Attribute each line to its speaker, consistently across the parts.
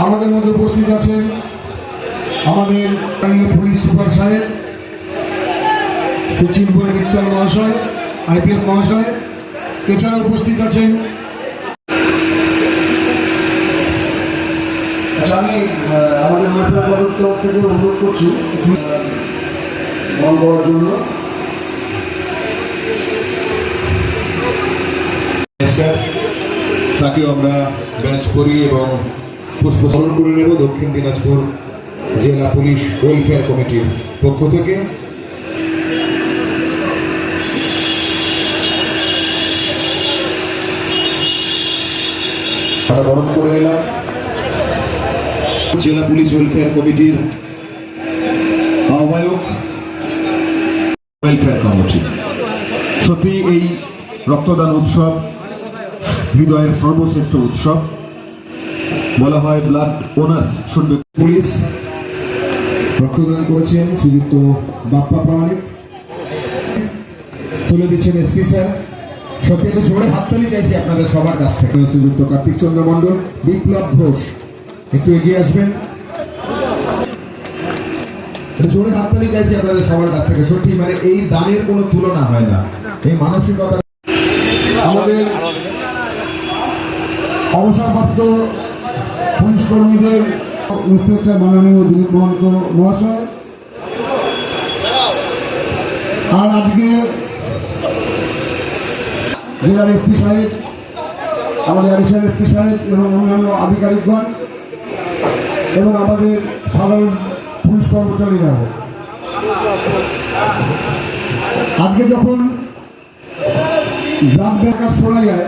Speaker 1: আমাদের মধ্যে উপস্থিত আছেন আমাদের পুলিশ সুপার সাহেব সচিন বই মিত্তল মহাশয় আইপিএস মহাশয় এছাড়া উপস্থিত আছেন আচ্ছা আমি আমাদের তরফ থেকে অনুরোধ করছি আহ, দেওয়ার জন্য।
Speaker 2: তাকেও আমরা ব্যাচ করি এবং পুষ্প স্মরণ করে নেব দক্ষিণ দিনাজপুর জেলা পুলিশ ওয়েলফেয়ার কমিটির পক্ষ থেকে। বরণ করে নিলাম। জেলা পুলিশ ওয়েলফেয়ার কমিটির আহ্বায়ক ওয়েলফেয়ার কমিটি।
Speaker 3: সত্যি এই রক্তদান উৎসব হৃদয়ের সর্বশ্রেষ্ঠ উৎসব। বলা হয় ব্লাড ওনার্স শুনবে
Speaker 2: পুলিশ। রক্তদান করেছেন শ্রীযুক্ত বাপ্পা প্রামাণিক তুলে দিচ্ছেন এসপি স্যার। সত্যি একটু জোরে হাততালি চাইছি আপনাদের সবার কাছ থেকে। শ্রীযুক্ত কার্তিক চন্দ্র মণ্ডল, বিপ্লব ঘোষ, একটু এগিয়ে আসবেন। জোরে হাততালি চাইছি আপনাদের সবার কাছ থেকে। সত্যি মানে এই দানের কোনো তুলনা হয় না। এই মানসিকতা
Speaker 1: আমাদের অবসরপ্রাপ্ত পুলিশ কর্মীদের ইন্সপেক্টর মাননীয় দিলীপ মহন্ত মহাশয়। আর আজকে জেলার এসপি সাহেব, আমাদের অ্যাডিশনাল এসপি সাহেব এবং অন্যান্য আধিকারিকগণ এবং আমাদের সাধারণ পুলিশ কর্মচারীরা। আজকে যখন ব্লাড ব্যাকার শোনা যায়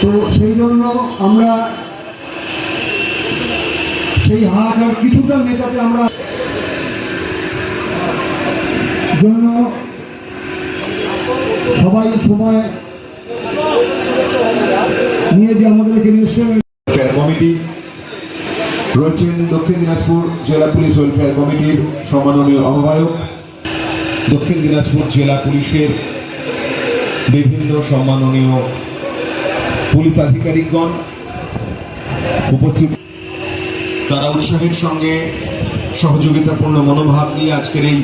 Speaker 1: তো সেই জন্য আমরা সেই হাহাকার কিছুটা মেটাতে আমরা জন্য সবাই সময় নিয়ে যে আমাদেরকে
Speaker 2: ওয়েলফেয়ার কমিটি রয়েছেন দক্ষিণ দিনাজপুর জেলা পুলিশ ওয়েলফেয়ার কমিটির সম্মাননীয় আহ্বায়ক। দক্ষিণ দিনাজপুর জেলা পুলিশের বিভিন্ন সম্মাননীয় পুলিশ আধিকারিকগণ উপস্থিত। তারা উৎসাহের সঙ্গে সহযোগিতাপূর্ণ মনোভাব নিয়ে আজকের এই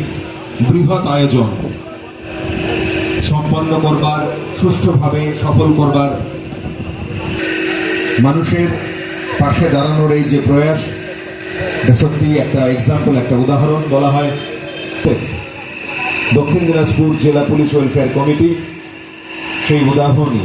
Speaker 2: বৃহৎ আয়োজন সম্পন্ন করবার, সুষ্ঠুভাবে সফল করবার মানুষের পাশে দাঁড়ানোর এই যে প্রয়াস সত্যি একটা এক্সাম্পল একটা উদাহরণ বলা হয়। দক্ষিণ দিনাজপুর জেলা পুলিশ ওয়েলফেয়ার কমিটি সেই উদাহরণই।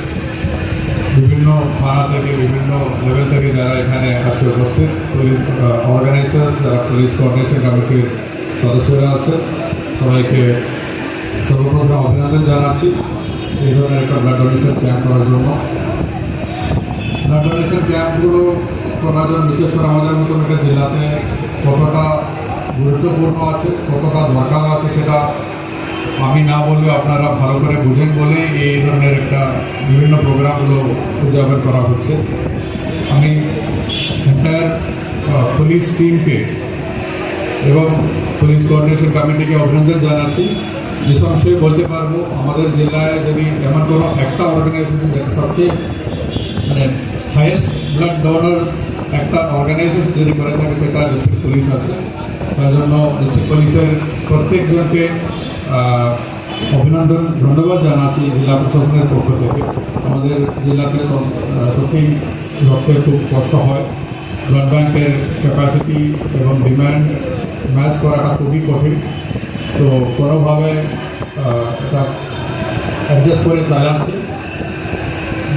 Speaker 4: বিভিন্ন থানা থেকে, বিভিন্ন লেভেল থেকে যারা এখানে আজকে উপস্থিত পুলিশ অর্গানাইজার্স যারা পুলিশ কোঅর্ডিনেশন কমিটির সদস্যরা আছে, সবাইকে সর্বপ্রথম অভিনন্দন জানাচ্ছি এই ধরনের একটা ব্লাড ডোনেশন ক্যাম্প করার জন্য। ব্লাড ডোনেশন ক্যাম্পগুলো করার জন্য বিশেষ করে আমাদের মতন একটা জেলাতে কতটা গুরুত্বপূর্ণ আছে, কতটা দরকার আছে সেটা আমি না বললেও আপনারা ভালো করে বুঝেন বলেই এই ধরনের একটা বিভিন্ন প্রোগ্রামগুলো উদযাপন করা হচ্ছে। আমি এন্টায়ার পুলিশ টিমকে এবং পুলিশ কোঅর্ডিনেশন কমিটিকে অভিনন্দন জানাচ্ছি। নিঃসংশয়ে বলতে পারব, আমাদের জেলায় যদি এমন কোনো একটা অর্গানাইজেশন যেটা সবচেয়ে মানে হাইয়েস্ট ব্লাড ডোনার একটা অর্গানাইজেশন যদি করে থাকে, সেটা ডিস্ট্রিক্ট পুলিশ আছে। তার জন্য ডিস্ট্রিক্ট পুলিশের প্রত্যেকজনকে অভিনন্দন ধন্যবাদ জানাচ্ছি জেলা প্রশাসনের পক্ষ থেকে। আমাদের জেলাতে আহ, রক্তের খুব কষ্ট হয়। ব্লাড ব্যাংকের ক্যাপাসিটি এবং ডিম্যান্ড ম্যাচ করাটা খুবই কঠিন। তো কোনোভাবে এটা অ্যাডজাস্ট করে চালাচ্ছি।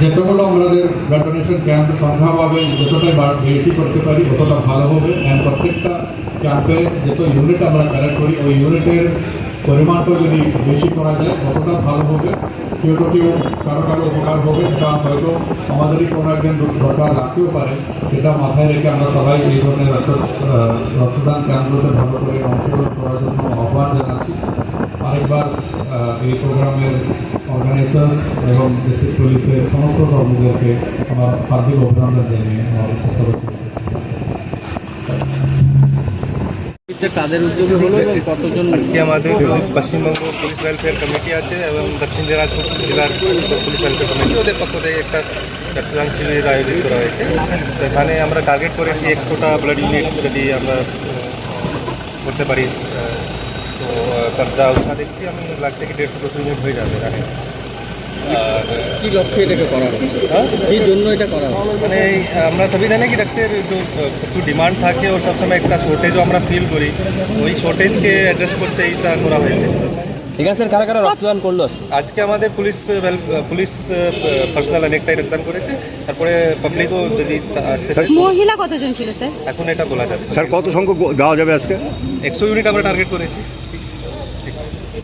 Speaker 4: যতগুলো আমাদের ব্লাড ডোনেশন ক্যাম্প সংখ্যাভাবে যতটাই বেশি করতে পারি ততটা ভালো হবে। অ্যান্ড প্রত্যেকটা ক্যাম্পে যত ইউনিট আমরা কালেক্ট করি ওই ইউনিটের পরিমাণটা যদি বেশি করা যায়, ততটা ভালো হবে। কেউ তো কেউ কারও কারও উপকার হবে বা হয়তো আমাদেরই কোনো একদিন দরকার লাগতেও পারে। সেটা মাথায় রেখে আমরা সবাই এই ধরনের রক্ত রক্তদান ক্যাম্পগুলোতে ভালো করে অংশগ্রহণ করার জন্য আহ্বান জানাচ্ছি। আরেকবার এই প্রোগ্রামের অর্গানাইজার্স এবং ডিস্ট্রিক্ট পুলিশের সমস্ত কর্মীদেরকে আমার হার্দিক অভিনন্দন জানিয়ে আমার
Speaker 5: এটা কাদের উদ্যোগে হলো এবং কতজন
Speaker 6: আজকে আমাদের পশ্চিমবঙ্গ পুলিশ ওয়েলফেয়ার কমিটি আছে এবং দক্ষিণ দিনাজপুর জেলার পুলিশ ওয়েলফেয়ার কমিটি ওদের পক্ষ থেকে একটা রক্তদান শিবির আয়োজিত করা হয়েছে। তো এখানে আমরা টার্গেট করেছি একশোটা ব্লাড ইউনিট যদি আমরা আহ, করতে পারি। আহ, তো আহ, তার যা উৎসাহ দেখছি আমি লাখ থেকে দেড়শো দুশো ইউনিট হয়ে যাবে এখানে। আর
Speaker 5: কি লক্ষ্যে এটাকে করা হলো
Speaker 6: হ্যাঁ?
Speaker 5: কি জন্য এটা করা
Speaker 6: মানে আমরা সবই জানি কি ডাক্তার একটু ডিমান্ড থাকে ও সবসময় একটা শর্টেজও আমরা ফিল করি। ওই শর্টেজকে অ্যাড্রেস করতে এইটা করা হয়েছে
Speaker 5: এখানে স্যার কারা কারা রক্তদান করল আজকে?
Speaker 6: আজকে আমাদের পুলিশ পুলিশ পার্সোনাল অনেকটাই রক্তদান করেছে। তারপরে পাবলিকও যদি
Speaker 7: মহিলা কতজন ছিল স্যার?
Speaker 6: এখন এটা বলা যাবে
Speaker 8: স্যার কত সংখ্যক দেওয়া যাবে আজকে?
Speaker 6: একশো ইউনিট আমরা টার্গেট করেছি।